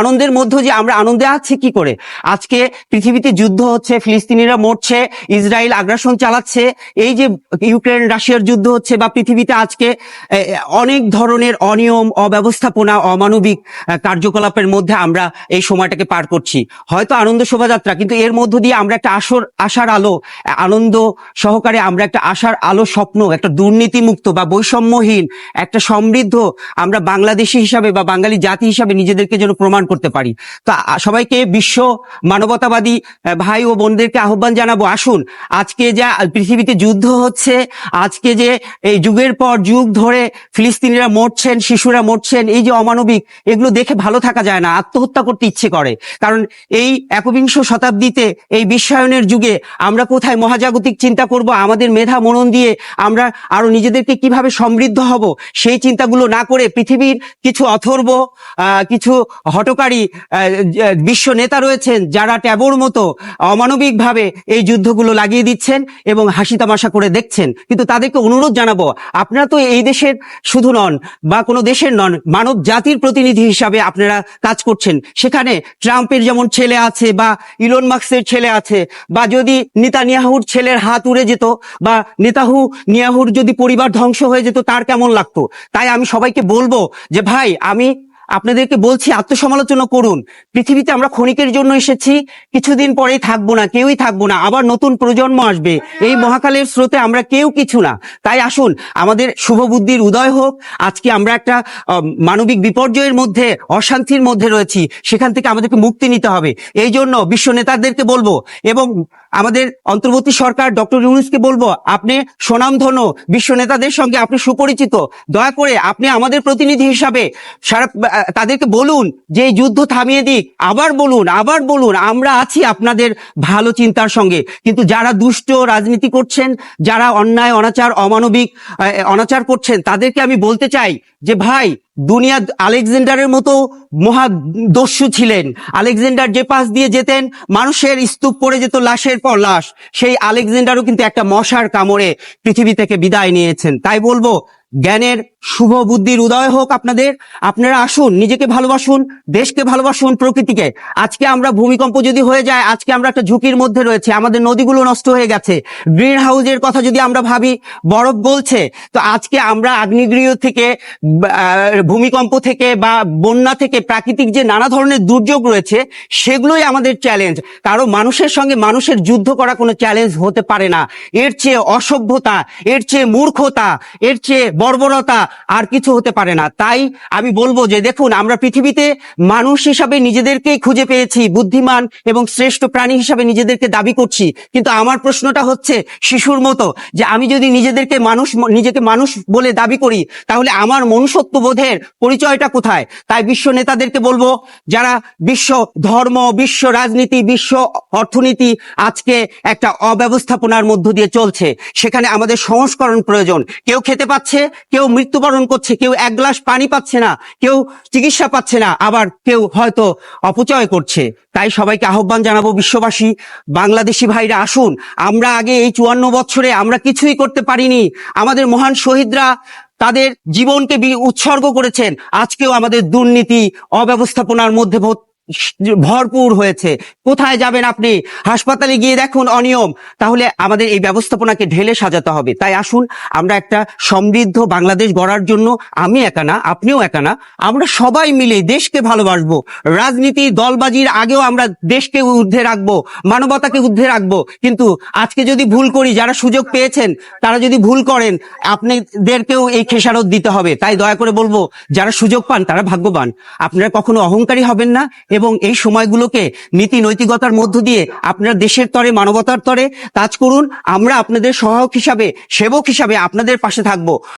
আনন্দের মধ্যে যে আমরা আনন্দে আছি কি করে? আজকে পৃথিবীতে যুদ্ধ হচ্ছে, ফিলিস্তিনিরা মরছে, ইসরায়েল আগ্রাসন চালাচ্ছে, এই যে ইউক্রেন, রাশিয়ার যুদ্ধ হচ্ছে বা পৃথিবীতে আজকে অনেক ধরনের অনিয়ম, অব্যবস্থাপনা, অমানবিক কার্যকলাপের মধ্যে আমরা এই সময়টাকে পার করছি। হয়তো আনন্দ শোভাযাত্রা, কিন্তু এর মধ্য দিয়ে আমরা একটা আসর, আশার আলো আনন্দ সহকারে আমরা একটা আশার আলো স্বপ্ন, একটা দুর্নীতিমুক্ত বা বৈষম্যহীন, একটা সমৃদ্ধ আমরা বাংলাদেশি হিসাবে বা বাঙালি জাতি হিসাবে নিজেদেরকে যেন প্রমাণ করতে পারি। তো সবাইকে বিশ্ব মানবতাবাদী ভাই ও বোনদেরকে আহ্বান জানাব। আসুন, আজকে যা পৃথিবীতে যুদ্ধ হচ্ছে, আজকে যে এই যুগের পর যুগ ধরে ফিলিস্তিনিরা মরছেন, শিশুরা মরছেন, এই যে অমানবিক, এগুলো দেখে ভালো থাকা যায় না, আত্মহত্যা করতে ইচ্ছে করে। কারণ এই একবিংশ শতাব্দীতে এই বিশ্বায়নের যুগে আমরা কোথায় মহাজাগতিক চিন্তা করব, আমাদের মেধা মনন দিয়ে আমরা আরও নিজেদেরকে কীভাবে সমৃদ্ধ হব, সেই চিন্তাগুলো না করে পৃথিবীর কিছু অথর্ব কিছু হটকারী বিশ্ব নেতা রয়েছেন যারা ট্যাবোর মতো অমানবিকভাবে এই যুদ্ধগুলো লাগিয়ে দিচ্ছেন এবং হাসি তামাশা করে দেখছেন। কিন্তু তাদেরকে অনুরোধ জানাব, আপনারা তো এই দেশের শুধু নন বা কোনো দেশের নন, মানব জাতির প্রতিনিধি হিসাবে আপনারা কাজ করছেন। সেখানে ট্রাম্পের যেমন ছেলে আছে বা ইলন মার্কসের ছেলে আছে বা যদি নেতানিয়াহুর ছেলের হাত উড়ে যেত বা নেতাহু নিয়াহুর যদি পরিবার ধ্বংস হয়ে যেত, তার কেমন লাগতো? তাই আমি সবাইকে বলব যে, ভাই, আমি আপনাদেরকে বলছি, আত্মসমালোচনা করুন। পৃথিবীতে আমরা ক্ষণিকের জন্য এসেছি, কিছুদিন পরেই থাকব না, কেউই থাকব না, আবার নতুন প্রজন্ম আসবে। এই মহাকালের স্রোতে আমরা কেউ কিছু না। তাই আসুন, আমাদের শুভ বুদ্ধির উদয় হোক। আজকে আমরা একটা মানবিক বিপর্যয়ের মধ্যে, অশান্তির মধ্যে রয়েছি। সেখান থেকে আমাদেরকে মুক্তি নিতে হবে। এই জন্য বিশ্ব নেতাদেরকে বলব এবং আমাদের অন্তর্বর্তী সরকার ডক্টর ইউনুসকে বলব, আপনি সুনামধন্য বিশ্ব নেতাদের সঙ্গে আপনি সুপরিচিত। দয়া করে আপনি আমাদের প্রতিনিধি হিসাবে সারা তাদেরকে বলুন, যে যুদ্ধ থামিয়ে দিক, আবার বলুন আবার বলুন, আমরা আছি আপনাদের ভালো চিন্তার সঙ্গে। কিন্তু যারা দুষ্ট রাজনীতি করছেন, যারা অন্যায়, অনাচার, অমানবিক অনাচার করছেন, তাদেরকে আমি বলতে চাই যে, ভাই, দুনিয়া আলেকজান্ডারের মতো মহা দস্যু ছিলেন। আলেকজান্ডার যে পাশ দিয়ে যেতেন, মানুষের স্তূপ পড়ে যেত লাশের পর লাশ। সেই আলেকজান্ডারও কিন্তু একটা মশার কামড়ে পৃথিবী থেকে বিদায় নিয়েছেন। তাই বলব জ্ঞানের শুভ বুদ্ধির উদয় হোক আপনাদের। আপনারা আসুন, নিজেকে ভালোবাসুন, দেশকে ভালোবাসুন, প্রকৃতিকে। আজকে আমরা ভূমিকম্প যদি হয়ে যায়, আজকে আমরা একটা ঝুঁকির মধ্যে রয়েছে, আমাদের নদীগুলো নষ্ট হয়ে গেছে। গ্রিন হাউসের কথা যদি আমরা ভাবি, বরফ গলছে, তো আজকে আমরা আগ্নেয়গিরি থেকে ভূমিকম্প থেকে বা বন্যা থেকে প্রাকৃতিক যে নানা ধরনের দুর্যোগ রয়েছে, সেগুলোই আমাদের চ্যালেঞ্জ কারও মানুষের সঙ্গে মানুষের যুদ্ধ করা কোনো চ্যালেঞ্জ হতে পারে না। এর চেয়ে অসভ্যতা, এর চেয়ে মূর্খতা, এর চেয়ে বর্বরতা আর কিছু হতে পারে না। তাই আমি বলব যে, দেখুন, আমরা পৃথিবীতে মানুষ হিসাবে নিজেদেরকেই খুঁজে পেয়েছি, বুদ্ধিমান এবং শ্রেষ্ঠ প্রাণী হিসাবে নিজেদেরকে দাবি করছি। কিন্তু আমার প্রশ্নটা হচ্ছে শিশুর মতো যে, আমি যদি নিজেদেরকে মানুষ, নিজেকে মানুষ বলে দাবি করি, তাহলে আমার মনুষ্যত্ব বোধের পরিচয়টা কোথায়? তাই বিশ্ব নেতাদেরকে বলব, যারা বিশ্ব ধর্ম, বিশ্ব রাজনীতি, বিশ্ব অর্থনীতি আজকে একটা অব্যবস্থাপনার মধ্য দিয়ে চলছে, সেখানে আমাদের সংস্করণ প্রয়োজন। কেউ খেতে পাচ্ছে কেউ মৃত্যুবরণ করছে, কেউ এক গ্লাস পানি পাচ্ছে না, কেউ চিকিৎসা পাচ্ছে না, আবার কেউ হয়তো অপচয় করছে। তাই সবাইকে আহ্বান জানাব বিশ্ববাসী, বাংলাদেশি ভাইরা আসুন, আমরা আগে এই চুয়ান্ন বছরে আমরা কিছুই করতে পারিনি। আমাদের মহান শহীদরা তাদের জীবনকে উৎসর্গ করেছেন, আজকেও আমাদের দুর্নীতি, অব্যবস্থাপনার মধ্যে ভরপুর হয়েছে। কোথায় যাবেন আপনি? হাসপাতালে গিয়ে দেখুন অনিয়ম। তাহলে আমাদের এই ব্যবস্থাপনাকে ঢেলে সাজাতে হবে। তাই আসুন, আমরা একটা সমৃদ্ধ বাংলাদেশ গড়ার জন্য আমি একা না, আপনিও একা না, আমরা সবাই মিলে দেশকে ভালোবাসবো। রাজনীতি দলবাজির আগেও আমরা দেশকে ঊর্ধ্বে রাখব, মানবতাকে ঊর্ধ্বে রাখব। কিন্তু আজকে যদি ভুল করি, যারা সুযোগ পেয়েছেন, তারা যদি ভুল করেন, আপনাদেরকেও এই খেসারত দিতে হবে। তাই দয়া করে বলব, যারা সুযোগ পান, তারা ভাগ্যবান। আপনারা কখনো অহংকারী হবেন না এবং এই সময়গুলোকে নীতি নৈতিকতার মধ্য দিয়ে আপনার দেশের তরে, মানবতার তরে কাজ করুন। আমরা আপনাদের সহায়ক হিসাবে, সেবক হিসাবে আপনাদের পাশে থাকব।